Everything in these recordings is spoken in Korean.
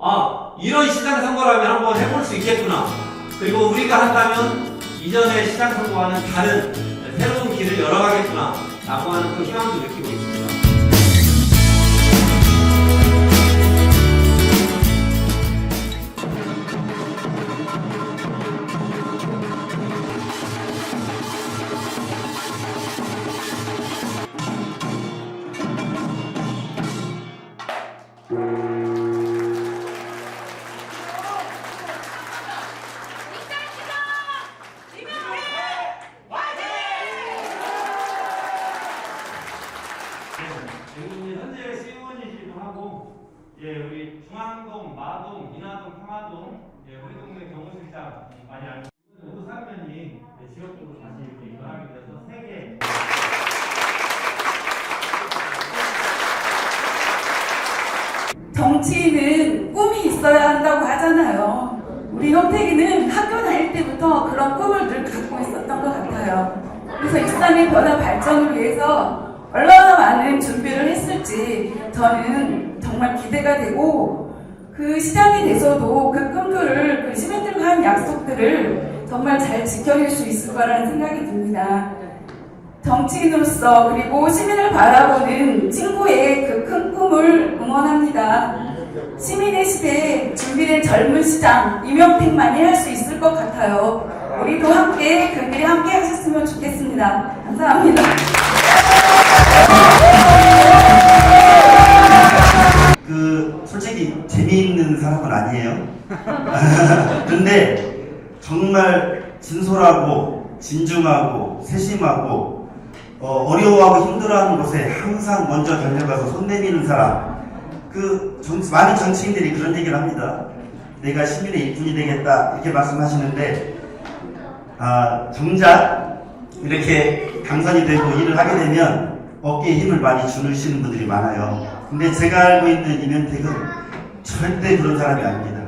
아 이런 시장 선거라면 한번 해볼 수 있겠구나. 그리고 우리가 한다면 이전의 시장 선거와는 다른 새로운 길을 열어가겠구나. 라고 하는 그 희망도 느끼고 있습니다. 지금 현재 시의원이시기도 하고, 예, 우리 중앙동, 마동, 인하동, 평화동, 예, 우리 동네 경호실장 많이 알고 모두 사면이 예, 지역적으로 다시 이렇게 이관하게 돼서 세 개. 정치인은 꿈이 있어야 한다고 하잖아요. 우리 형택이는 학교 다닐 때부터 그런 꿈을 늘 갖고 있었던 것 같아요. 그래서 익산의 변화 발전을 위해서 얼마나 많은 준비를 했을지 저는 정말 기대가 되고 그 시장이 돼서도 그 꿈들을 그 시민들과 한 약속들을 정말 잘 지켜낼 수 있을 거라는 생각이 듭니다. 정치인으로서 그리고 시민을 바라보는 친구의 그 큰 꿈을 응원합니다. 시민의 시대에 준비된 젊은 시장 이명택만이 할 수 있을 것 같아요. 우리도 함께 그 길에 함께 하셨으면 좋겠습니다. 감사합니다. 그 솔직히 재미있는 사람은 아니에요. 근데 정말 진솔하고 진중하고 세심하고 어, 어려워하고 힘들어하는 곳에 항상 먼저 달려가서 손 내미는 사람. 그 정- 많은 정치인들이 그런 얘기를 합니다. 내가 시민의 일꾼이 되겠다 이렇게 말씀하시는데 아, 정작 이렇게 당선이 되고 일을 하게 되면 어깨에 힘을 많이 주시는 분들이 많아요. 근데 제가 알고 있는 이면택은 절대 그런 사람이 아닙니다.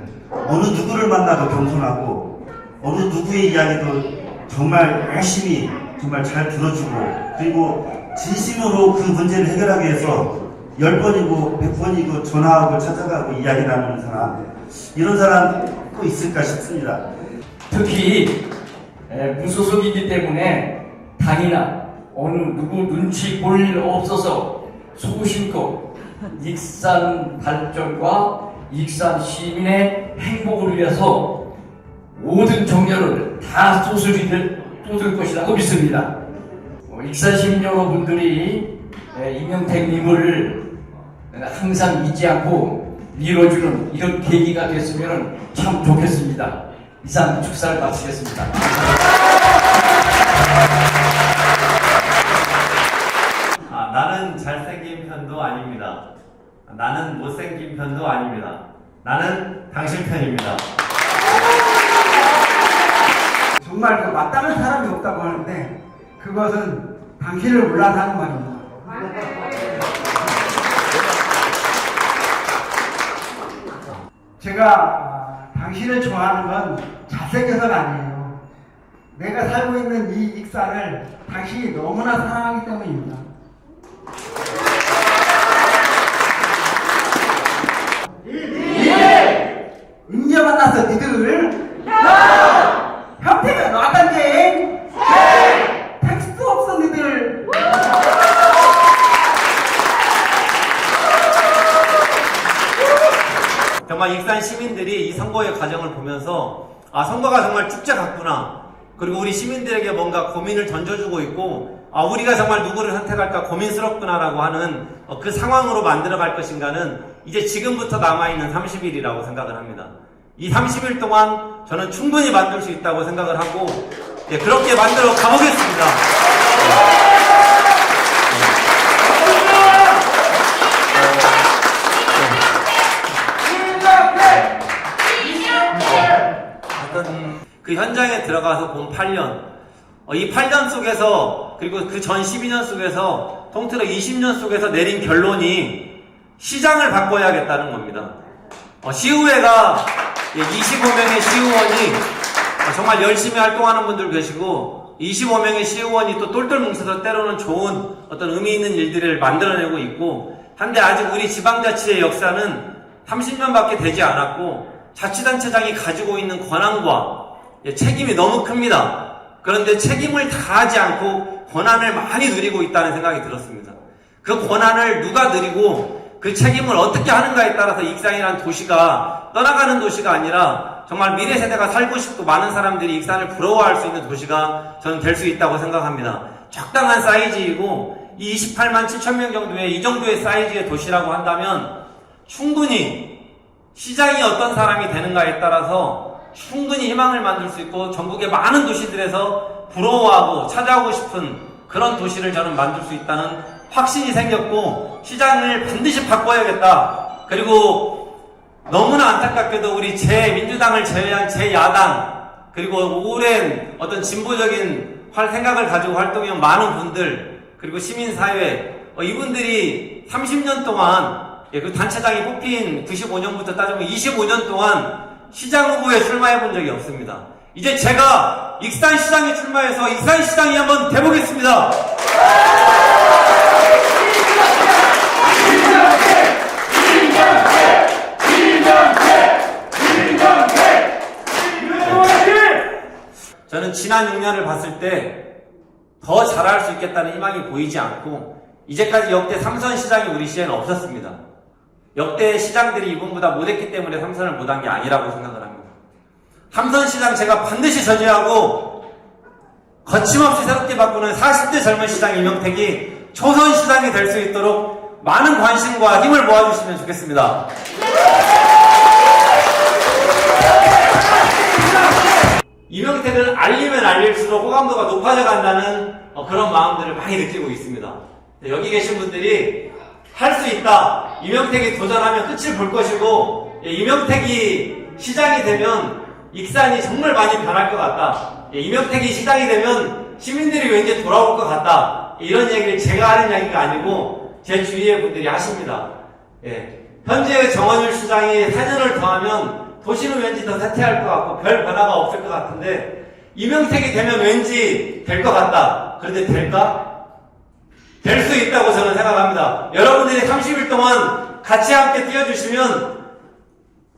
어느 누구를 만나도 겸손하고 어느 누구의 이야기도 정말 열심히 정말 잘 들어주고 그리고 진심으로 그 문제를 해결하기 위해서 열 번이고 백 번이고 전화하고 찾아가고 이야기 나누는 사람 이런 사람 또 있을까 싶습니다. 특히 에, 무소속이기 때문에 당이나 어느 누구 눈치 볼 일 없어서 소신껏 익산 발전과 익산 시민의 행복을 위해서 모든 정열을 다 쏟을, 쏟을 것이라고 믿습니다. 어, 익산 시민 여러분들이 에, 이명택님을 항상 잊지 않고 밀어주는 이런 계기가 됐으면 참 좋겠습니다. 이상 축사를 마치겠습니다. 아, 나는 잘생긴 편도 아닙니다. 나는 못생긴 편도 아닙니다. 나는 당신 편입니다. 정말 그 마땅한 사람이 없다고 하는데 그것은 당신을 몰라서 하는 말입니다. 제가 아, 당신을 좋아하는 건 잘생겨서가 아니에요. 내가 살고 있는 이 익산을 당신이 너무나 사랑하기 때문입니다. 임재 만나서 니들 형태가 나간대 텍스트 없어 니들 정말 익산 시민들이 이 선거의 과정을 보면서 아 선거가 정말 축제 같구나. 그리고 우리 시민들에게 뭔가 고민을 던져주고 있고 아 우리가 정말 누구를 선택할까 고민스럽구나라고 하는 어, 그 상황으로 만들어갈 것인가는 이제 지금부터 남아있는 30일이라고 생각을 합니다. 이 30일 동안 저는 충분히 만들 수 있다고 생각을 하고 예, 그렇게 만들어 가보겠습니다. 그 현장에 들어가서 본 8년, 어, 이 8년 속에서 그리고 그 전 12년 속에서 통틀어 20년 속에서 내린 결론이 시장을 바꿔야겠다는 겁니다. 어, 시의회가 25명의 시의원이 어, 정말 열심히 활동하는 분들 계시고 25명의 시의원이 또 똘똘 뭉쳐서 때로는 좋은 어떤 의미 있는 일들을 만들어내고 있고 한데 아직 우리 지방자치의 역사는 30년밖에 되지 않았고 자치단체장이 가지고 있는 권한과 예, 책임이 너무 큽니다. 그런데 책임을 다하지 않고 권한을 많이 누리고 있다는 생각이 들었습니다. 그 권한을 누가 누리고 그 책임을 어떻게 하는가에 따라서 익산이라는 도시가 떠나가는 도시가 아니라 정말 미래 세대가 살고 싶고 많은 사람들이 익산을 부러워할 수 있는 도시가 저는 될 수 있다고 생각합니다. 적당한 사이즈이고 이 28만 7천 명 정도의 이 정도의 사이즈의 도시라고 한다면 충분히 시장이 어떤 사람이 되는가에 따라서 충분히 희망을 만들 수 있고 전국의 많은 도시들에서 부러워하고 찾아오고 싶은 그런 도시를 저는 만들 수 있다는 확신이 생겼고 시장을 반드시 바꿔야겠다. 그리고 너무나 안타깝게도 우리 제 민주당을 제외한 제 야당 그리고 오랜 어떤 진보적인 활 생각을 가지고 활동해온 많은 분들 그리고 시민사회 어, 이분들이 30년 동안 예, 그 단체장이 뽑힌 95년부터 따지면 25년 동안 시장 후보에 출마해 본 적이 없습니다. 이제 제가 익산시장에 출마해서 익산시장이 한번 돼보겠습니다. 저는 지난 6년을 봤을 때 더 잘할 수 있겠다는 희망이 보이지 않고 이제까지 역대 삼선 시장이 우리 시에는 없었습니다. 역대 시장들이 이분보다 못했기 때문에 삼선을 못한 게 아니라고 생각을 합니다. 삼선 시장 제가 반드시 저지하고 거침없이 새롭게 바꾸는 40대 젊은 시장 이명택이 초선 시장이 될 수 있도록 많은 관심과 힘을 모아주시면 좋겠습니다. 이명택을 알리면 알릴수록 호감도가 높아져 간다는 어, 그런 마음들을 많이 느끼고 있습니다. 네, 여기 계신 분들이 할 수 있다. 이명택이 도전하면 끝을 볼 것이고, 예, 이명택이 시장이 되면 익산이 정말 많이 변할 것 같다. 예, 이명택이 시장이 되면 시민들이 왠지 돌아올 것 같다. 예, 이런 얘기를 제가 하는 이야기가 아니고 제 주위의 분들이 하십니다. 예, 현재 정원율 시장이 4년을 더하면 도시는 왠지 더 쇠퇴할 것 같고 별 변화가 없을 것 같은데 이명택이 되면 왠지 될 것 같다. 그런데 될까? 될 수 있다고 저는 생각합니다. 여러분들이 30일 동안 같이 함께 뛰어주시면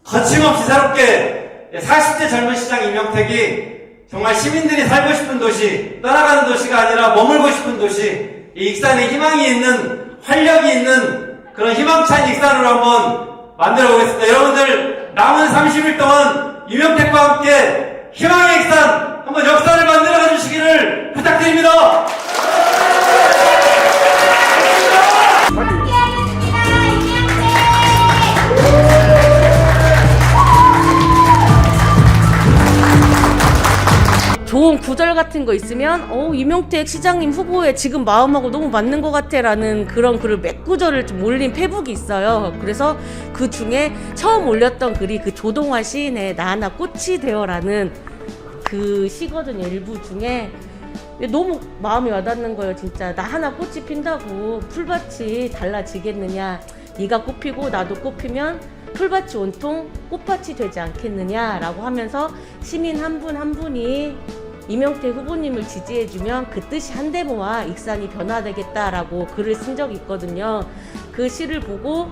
거침없이 새롭게 40대 젊은 시장 이명택이 정말 시민들이 살고 싶은 도시, 떠나가는 도시가 아니라 머물고 싶은 도시, 이 익산에 희망이 있는, 활력이 있는 그런 희망찬 익산으로 한번 만들어 보겠습니다. 여러분들 남은 30일 동안 이명택과 함께 희망의 익산 한번 역사를 만들어 주시기를 부탁드립니다. 좋은 구절 같은 거 있으면 어 이명택 시장님 후보에 지금 마음하고 너무 맞는 것 같아라는 그런 글을 몇 구절을 좀 올린 페북이 있어요. 그래서 그 중에 처음 올렸던 글이 그 조동화 시인의 나 하나 꽃이 되어라는 그 시거든요. 일부 중에 너무 마음이 와닿는 거예요. 진짜 나 하나 꽃이 핀다고 풀밭이 달라지겠느냐? 네가 꽃피고 나도 꽃피면 풀밭이 온통 꽃밭이 되지 않겠느냐라고 하면서 시민 한 분한 분이 이명택 후보님을 지지해주면 그 뜻이 한데모와 익산이 변화되겠다라고 글을 쓴 적이 있거든요. 그 시를 보고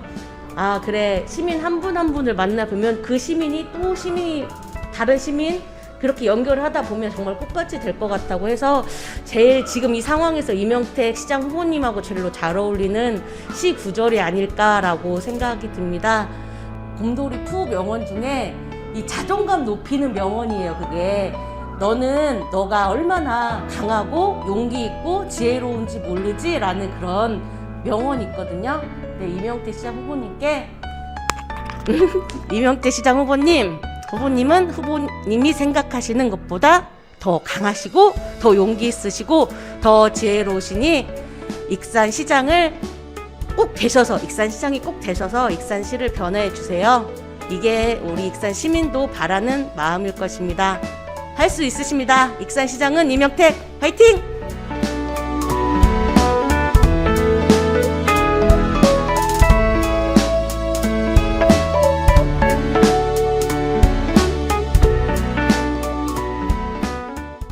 아 그래 시민 한 분 한 분을 만나 보면 그 시민이 또 시민이 다른 시민 그렇게 연결을 하다 보면 정말 꽃밭이 될 것 같다고 해서 제일 지금 이 상황에서 이명택 시장 후보님하고 제일로 잘 어울리는 시 구절이 아닐까라고 생각이 듭니다. 곰돌이 푸 명언 중에 이 자존감 높이는 명언이에요. 그게 너는 너가 얼마나 강하고 용기 있고 지혜로운지 모르지 라는 그런 명언이 있거든요. 네, 이명태 시장 후보님께 이명태 시장 후보님, 후보님은 후보님이 생각하시는 것보다 더 강하시고 더 용기 있으시고 더 지혜로우시니 익산 시장을 꼭 되셔서 익산 시장이 꼭 되셔서 익산시를 변화해 주세요. 이게 우리 익산 시민도 바라는 마음일 것입니다. 할 수 있으십니다. 익산 시장은 이명택 화이팅!